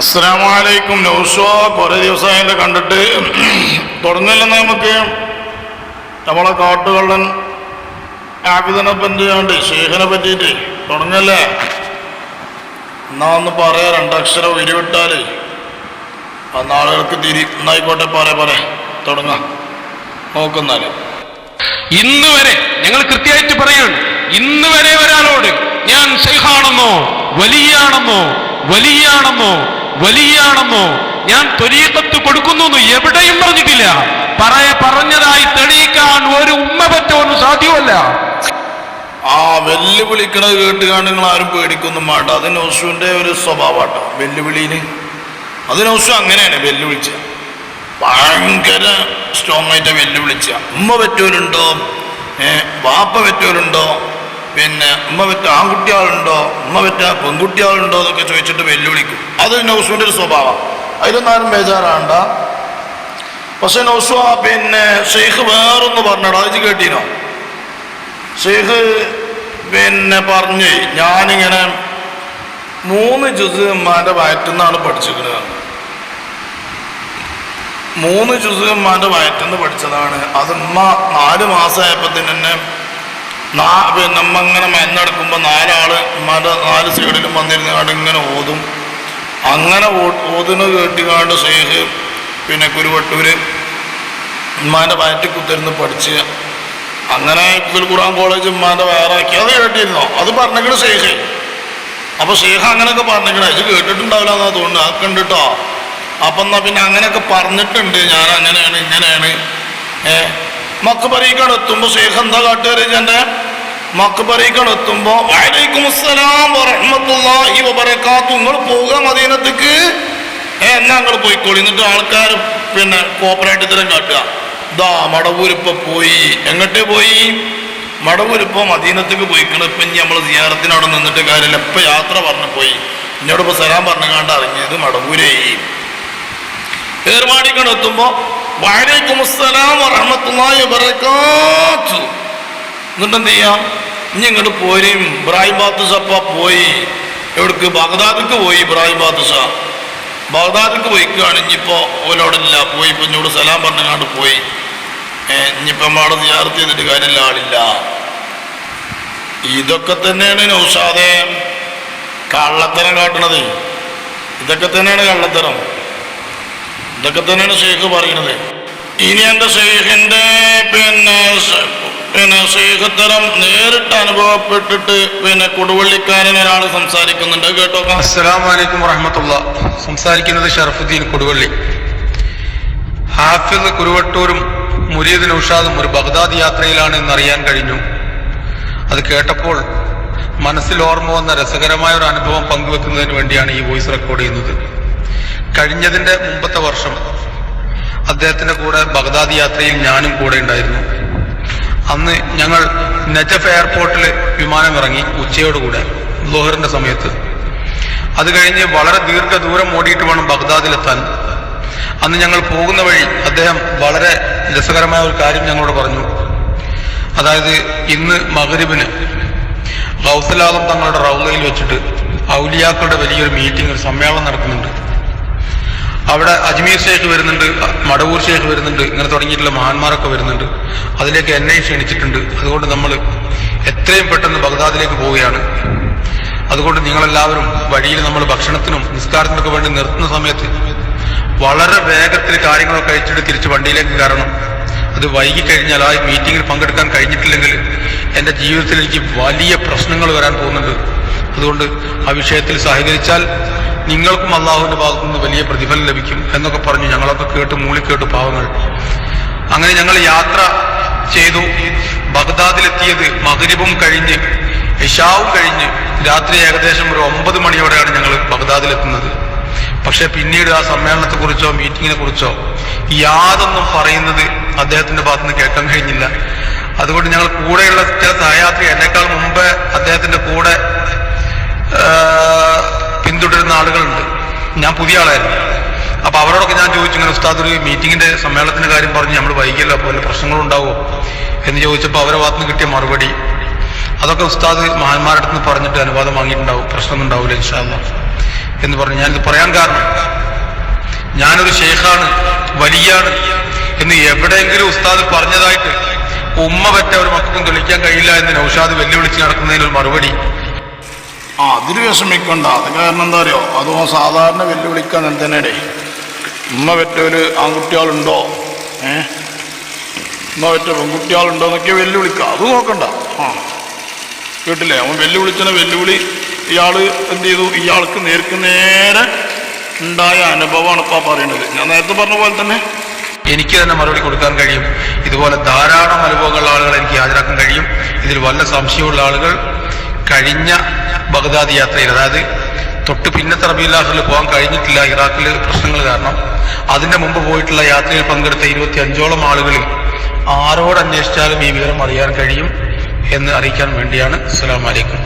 അസ്സലാമലൈക്കും. നൗഷോ കുറേ ദിവസമായിട്ട് കണ്ടിട്ട്. തുടങ്ങില്ലെന്ന് നമുക്ക് നമ്മളെ കാട്ടുകള്ളൻ ആബിദിനെ പറ്റിയാണ്ട് ഷെയ്ഖിനെ പറ്റിയിട്ട് തുടങ്ങല്ലേ എന്നാ ഒന്ന് പറയാ രണ്ടക്ഷരം ഉരുവിട്ടാൽ അന്ന് ആളുകൾക്ക് തിരി എന്നായിക്കോട്ടെ പറയാ പറയാ തുടങ്ങാം. നോക്കുന്നാൽ ഇന്ന് വരെ ഞങ്ങൾ കൃത്യമായിട്ട് പറയാണ് ഇന്ന് വരെ ഒരാളോട് ഞാൻ ഷെയ്ഖാണെന്നോ വലിയാണെന്നോ വലിയാണെന്നോ വലിയാണെന്നോ? ഞാൻ ത്വരീക്കത്ത് കൊടുക്കുന്നു എവിടെയും പറഞ്ഞിട്ടില്ല. പറയ പറഞ്ഞതായി തെളിയിക്കാൻ ഒരു ഉമ്മ പറ്റോന്ന് സാധ്യമല്ല. ആ വെല്ലുവിളിക്കണത് കേട്ടുകാണ് നിങ്ങൾ ആരും പേടിക്കൊന്നും വേണ്ട അത് നൗസുവിന്റെ ഒരു സ്വഭാവമാട്ടോ വെല്ലുവിളിന് അത് നൗസു അങ്ങനെയാണ് വെല്ലുവിളിച്ച. ഭയങ്കര സ്ട്രോങ് ആയിട്ട് വെല്ലുവിളിച്ച. ഉമ്മ പറ്റൂരുണ്ടോ വാപ്പ പറ്റൂരുണ്ടോ പിന്നെ ഉമ്മ പറ്റ ആൺകുട്ടികളുണ്ടോ? ഉമ്മ പറ്റ പെൺകുട്ടികളുണ്ടോ എന്നൊക്കെ ചോദിച്ചിട്ട് വെല്ലുവിളിക്കും. അത് നൗസുവിന്റെ ഒരു സ്വഭാവം. അതിലൊന്നും ആരും ബേജാറാണ്ട പക്ഷെ നൗസു ആ പിന്നെ ഷെയ്ഖ് വേറൊന്ന് പറഞ്ഞടാ അത് കേട്ടിനോ? ഷെയ്ഖ് പിന്നെ പറഞ്ഞ് ഞാനിങ്ങനെ മൂന്ന് ജുസ് ഉമ്മാന്റെ വയറ്റുനിന്നാണ് പഠിച്ചിരിക്കുന്നത്. മൂന്ന് ജുസ് ഉമ്മാന്റെ വയറ്റുനിന്ന് പഠിച്ചതാണ്. അത് ഉമ്മ നാല് മാസമായപ്പോൾ തന്നെ നമ്മങ്ങനെ മരുന്നെടുക്കുമ്പോൾ നാലാൾ മല നാല് സൈഡിലും വന്നിരുന്ന് കണ്ട് ഇങ്ങനെ ഓതും. അങ്ങനെ ഓതുന്ന കേട്ടുകാണ്ട് ഷെയ്ഖ് പിന്നെ കുരുവട്ടൂര് ഉമ്മാന്റെ വയറ്റിൽ കുത്തിരുന്ന് പഠിച്ച്. അങ്ങനെ ഇബ്ദുൽ ഖുർആൻ കോളേജ് ഉമ്മാന്റെ വേറാക്കി അത് കേട്ടിരുന്നോ? അത് പറഞ്ഞിക്കണ സേഹ് അപ്പൊ ഷെയ്ഖ് അങ്ങനെയൊക്കെ പറഞ്ഞിക്കണ. ഇത് കേട്ടിട്ടുണ്ടാവില്ല എന്നാ തോന്നുന്നു. അത് കണ്ടിട്ടോ? അപ്പം എന്നാ പിന്നെ അങ്ങനെയൊക്കെ പറഞ്ഞിട്ടുണ്ട്. ഞാൻ അങ്ങനെയാണ് ഇങ്ങനെയാണ്. ഏ? മക്കബറീക്കാണ് എത്തുമ്പോ ഷെയ്ഖ് എന്താ കാട്ടുകാരെ മക്കബറീക്കാണ് എത്തുമ്പോ വലൈക്കും അസ്സലാം വറഹ്മത്തുള്ളാഹി വബറകാത്തു. നിങ്ങൾ പോവുക മദീനത്തേക്ക്. എന്നാ ഞങ്ങൾ പോയിക്കോളി. എന്നിട്ട് ആൾക്കാർ പിന്നെ കോപ്പറേറ്റ് ഇത്തരം കാട്ടുക. ദാ മടവൂരിപ്പ പോയി. എങ്ങോട്ടേ പോയി? മടവൂരിപ്പ മദീനത്തേക്ക് പോയിക്കണ. ഇപ്പൊ ഇനി നമ്മൾ സിയാറത്തിനവിടെ നിന്നിട്ട് കാര്യമില്ല ഇപ്പൊ യാത്ര പറഞ്ഞു പോയി. എന്നോട് ഇപ്പൊ സലാം പറഞ്ഞു കണ്ട് അറിഞ്ഞത് മടവൂരേ ഏർവാടിക്കണ് വലൈക്കും അസ്സലാം വറഹ്മത്തുള്ളാഹി വബറകാത്തു. എന്നിട്ട് എന്ത് ചെയ്യാം? ഇനി ഇങ്ങോട്ട് പോരും. ഇബ്രാഹിം ബാത്തുസപ്പ പോയി. എവിടേക്ക്? ബഗ്ദാദിക്ക് പോയി ഇബ്രാഹിം ബാത്തുസ ബഗ്ദാദിക്ക് പോയിക്കാണ്. ഇനിയിപ്പോ ഓലോടില്ല പോയി ഇപ്പം ഇഞ്ഞോട് സലാം പറഞ്ഞങ്ങാണ്ട് പോയി. ഇനിയിപ്പം അവിടെ നമ്മളവിടെ ചെയ്തിട്ട് കാര്യമില്ല ആളില്ല. ഇതൊക്കെ തന്നെയാണ് നൗഷാദെ കള്ളത്തരം കാട്ടണത്. ഇതൊക്കെ തന്നെയാണ് കള്ളത്തരം. ഇതൊക്കെ തന്നെയാണ് ഷെയ്ഖ് പറയുന്നത്. ഇനി എന്റെ ഷെയ്ഖിന്റെ പിന്നെ പിന്നെ സൈഹത്തരം നേരിട്ട് അനുഭവപ്പെട്ടിട്ട് പിന്നെ കൊടുവള്ളിക്കാരൻ ഒരാൾ സംസാരിക്കുന്നുണ്ട്. കേട്ടോ. അലൈക്കും വറഹമത്തുള്ള. സംസാരിക്കുന്നത് ഷറഫുദ്ദീൻ കൊടുവള്ളി. ഹാഫിദ് കുരുവട്ടൂരും മുരീദ് നൌഷാദും ഒരു ബഗ്ദാദ് യാത്രയിലാണ് എന്ന് അറിയാൻ കഴിഞ്ഞു. അത് കേട്ടപ്പോൾ മനസ്സിൽ ഓർമ്മ വന്ന രസകരമായ ഒരു അനുഭവം പങ്കുവെക്കുന്നതിന് വേണ്ടിയാണ് ഈ വോയിസ് റെക്കോർഡ് ചെയ്യുന്നത്. കഴിഞ്ഞതിന്റെ മുമ്പത്തെ വർഷം അദ്ദേഹത്തിന്റെ കൂടെ ബഗ്ദാദ് യാത്രയിൽ ഞാനും കൂടെ ഉണ്ടായിരുന്നു. അന്ന് ഞങ്ങൾ നജഫ് എയർപോർട്ടിൽ വിമാനം ഇറങ്ങി ഉച്ചയോടുകൂടെ ലോഹറിന്റെ സമയത്ത്. അത് കഴിഞ്ഞ് വളരെ ദീർഘദൂരം ഓടിയിട്ട് വേണം ബഗ്ദാദിലെത്താൻ. അന്ന് ഞങ്ങൾ പോകുന്ന വഴി അദ്ദേഹം വളരെ രസകരമായ ഒരു കാര്യം ഞങ്ങളോട് പറഞ്ഞു. അതായത് ഇന്ന് മകരിബിന് ഗൗസലാദം തങ്ങളുടെ റൗലയിൽ വെച്ചിട്ട് ഔലിയാക്കളുടെ വലിയൊരു മീറ്റിംഗ് ഒരു സമ്മേളനം നടക്കുന്നുണ്ട്. അവിടെ അജ്മീർ ഷേഖ് വരുന്നുണ്ട് മടവൂർ ഷേഖ് വരുന്നുണ്ട് ഇങ്ങനെ തുടങ്ങിയിട്ടുള്ള മഹാന്മാരൊക്കെ വരുന്നുണ്ട്. അതിലേക്ക് എന്നെ ക്ഷണിച്ചിട്ടുണ്ട്. അതുകൊണ്ട് നമ്മൾ എത്രയും പെട്ടെന്ന് ബഗ്ദാദിലേക്ക് പോവുകയാണ്. അതുകൊണ്ട് നിങ്ങളെല്ലാവരും വഴിയിൽ നമ്മൾ ഭക്ഷണത്തിനും നിസ്കാരത്തിനൊക്കെ വേണ്ടി നിർത്തുന്ന സമയത്ത് വളരെ വേഗത്തിൽ കാര്യങ്ങളൊക്കെ അയച്ചിട്ട് തിരിച്ച് വണ്ടിയിലേക്ക് കയറണം. അത് വൈകി കഴിഞ്ഞാൽ ആ മീറ്റിങ്ങിൽ പങ്കെടുക്കാൻ കഴിഞ്ഞിട്ടില്ലെങ്കിൽ എന്റെ ജീവിതത്തിൽ എനിക്ക് വലിയ പ്രശ്നങ്ങൾ വരാൻ പോകുന്നുണ്ട്. അതുകൊണ്ട് ആ വിഷയത്തിൽ സഹകരിച്ചാൽ നിങ്ങൾക്കും അള്ളാഹുവിന്റെ ഭാഗത്തു നിന്ന് വലിയ പ്രതിഫലം ലഭിക്കും എന്നൊക്കെ പറഞ്ഞു ഞങ്ങളൊക്കെ കേട്ട് മൂളിക്കേട്ട് പാവങ്ങൾ. അങ്ങനെ ഞങ്ങൾ യാത്ര ചെയ്തു. ബഗ്ദാദിലെത്തിയത് മകരിബും കഴിഞ്ഞ് ഇഷാവും കഴിഞ്ഞ് രാത്രി ഏകദേശം ഒരു ഒമ്പത് മണിയോടെയാണ് ഞങ്ങൾ ബഗ്ദാദിലെത്തുന്നത്. പക്ഷെ പിന്നീട് ആ സമ്മേളനത്തെക്കുറിച്ചോ മീറ്റിങ്ങിനെ കുറിച്ചോ യാതൊന്നും പറയുന്നത് അദ്ദേഹത്തിന്റെ ഭാഗത്തുനിന്ന് കേൾക്കാൻ കഴിഞ്ഞില്ല. അതുകൊണ്ട് ഞങ്ങൾ കൂടെയുള്ള ചില സഹയാത്രി എന്നെക്കാൾ മുമ്പ് അദ്ദേഹത്തിന്റെ കൂടെ പിന്തുടരുന്ന ആളുകളുണ്ട്. ഞാൻ പുതിയ ആളായിരുന്നു. അപ്പൊ അവരോടൊക്കെ ഞാൻ ചോദിച്ചു ഇങ്ങനെ ഉസ്താദ് ഒരു മീറ്റിങ്ങിന്റെ സമ്മേളനത്തിന്റെ കാര്യം പറഞ്ഞ് നമ്മൾ വൈകിയല്ലോ അപ്പോൾ വല്ല പ്രശ്നങ്ങളുണ്ടാവുമോ എന്ന് ചോദിച്ചപ്പോൾ അവരെ ഭാഗത്തുനിന്ന് കിട്ടിയ മറുപടി. അതൊക്കെ ഉസ്താദ് മഹാന്മാരുടെ അടുത്ത് പറഞ്ഞിട്ട് അനുവാദം വാങ്ങിയിട്ടുണ്ടാവും പ്രശ്നമൊന്നും ഉണ്ടാവില്ല ഇൻഷാല്ല എന്ന് പറഞ്ഞു. ഞാനിത് പറയാൻ കാരണം ഞാനൊരു ഷെയ്ഖാണ് വലിയാണ് എന്ന് എവിടെയെങ്കിലും ഉസ്താദ് പറഞ്ഞതായിട്ട് ഉമ്മ പറ്റ ഒരു മക്കൾക്കും തെളിക്കാൻ കഴിയില്ല എന്ന് നൗഷാദ് വെല്ലുവിളിച്ച് നടക്കുന്നതിനൊരു മറുപടി. ആ അതിൽ വിഷമിക്കണ്ട. അത് കാരണം എന്താ അറിയോ? അതോ സാധാരണ വെല്ലുവിളിക്കാൻ എന്തിനേടെ ഉമ്മ ഒരു ആൺകുട്ടികളുണ്ടോ ഏ? ഉമ്മ പറ്റ പെൺകുട്ടികളുണ്ടോ എന്നൊക്കെ വെല്ലുവിളിക്കുക അത് നോക്കണ്ട. ആ. കേട്ടില്ലേ? അവൻ വെല്ലുവിളിച്ചനെ വെല്ലുവിളി ഇയാൾ എന്ത് ചെയ്തു? ഇയാൾക്ക് നേർക്ക് നേരെ ഉണ്ടായ അനുഭവമാണ് ഇപ്പം പറയുന്നത്. ഞാൻ നേരത്തെ പറഞ്ഞ പോലെ തന്നെ എനിക്ക് തന്നെ മറുപടി കൊടുക്കാൻ കഴിയും. ഇതുപോലെ ധാരാളം അനുഭവങ്ങളുള്ള ആളുകൾ എനിക്ക് ഹാജരാക്കാൻ കഴിയും. ഇതിൽ വല്ല സംശയമുള്ള ആളുകൾ കഴിഞ്ഞ ബഗ്ദാദ് യാത്രയിൽ അതായത് തൊട്ട് പിന്നത്തെ റബീലാഹിൽ പോകാൻ കഴിഞ്ഞിട്ടില്ല ഇറാഖിൽ പ്രശ്നങ്ങൾ കാരണം അതിന്റെ മുമ്പ് പോയിട്ടുള്ള യാത്രയിൽ പങ്കെടുത്ത ഇരുപത്തി അഞ്ചോളം ആളുകളിൽ ആരോട് അന്വേഷിച്ചാലും ഈ വിവരം അറിയാൻ കഴിയും എന്ന് അറിയിക്കാൻ വേണ്ടിയാണ്. അസ്സലാമു വലൈക്കും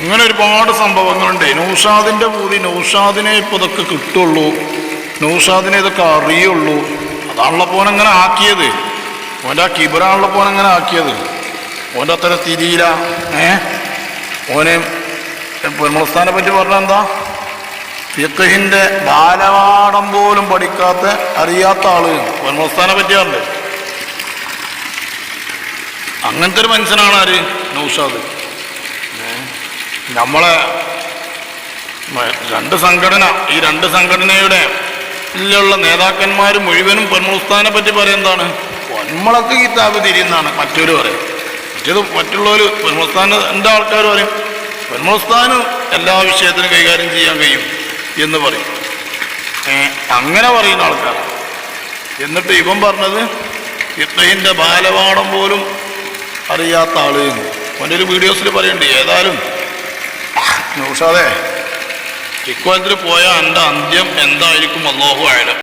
അങ്ങനെ ഒരുപാട് സംഭവങ്ങളുണ്ട്. നൗഷാദിന്റെ പൂതി നൗഷാദിനെ ഇപ്പൊ ഇതൊക്കെ കിട്ടുള്ളൂ. നൗഷാദിനെ ഇതൊക്കെ അറിയുള്ളൂ. അതാണല്ലോ പോനെങ്ങനെ ആക്കിയത്. ഓന്റെ ആ കിബറാണല്ലോ പോനെങ്ങനെ ആക്കിയത്. ഓന്റെ അത്ര തിരിയില്ല. ഏ? ഓനെ പൊന്മുളസ്ഥാനെ പറ്റി പറഞ്ഞ എന്താ? ഫിഖഹിന്റെ ബാലപാഠം പോലും പഠിക്കാത്ത അറിയാത്ത ആൾ പൊന്മുളസ്ഥാനെ പറ്റിയാറുണ്ട് അങ്ങനത്തെ ഒരു മനുഷ്യനാണ് ആര്? നൗഷാദ്. നമ്മളെ രണ്ട് സംഘടന ഈ രണ്ട് സംഘടനയുടെ ഉള്ള നേതാക്കന്മാർ മുഴുവനും പൊന്മുസ്താനെ പറ്റി പറയുന്നതാണ്. പൊന്മുളക്ക് കിതാബ് തിരിയുന്നതാണ് മറ്റൊരു പറയും. മറ്റേത് മറ്റുള്ളവർ പൊന്മുസ്താന്റെ ആൾക്കാർ പറയും? പൊന്മുസ്താന് എല്ലാ വിഷയത്തിനും കൈകാര്യം ചെയ്യാൻ കഴിയും എന്ന് പറയും. അങ്ങനെ പറയുന്ന ആൾക്കാർ എന്നിട്ട് ഇവൻ പറഞ്ഞത് ഇത്തഹിന്റെ ബാലപാഠം പോലും അറിയാത്ത ആൾ എന്ന്. ഒരു വീഡിയോസിൽ പറയുന്നുണ്ട് ഏതായാലും. നൗഷാദേ ഇക്കോലത്തിൽ പോയ എന്റെ അന്ത്യം എന്തായിരിക്കും? അള്ളാഹു ആയാലും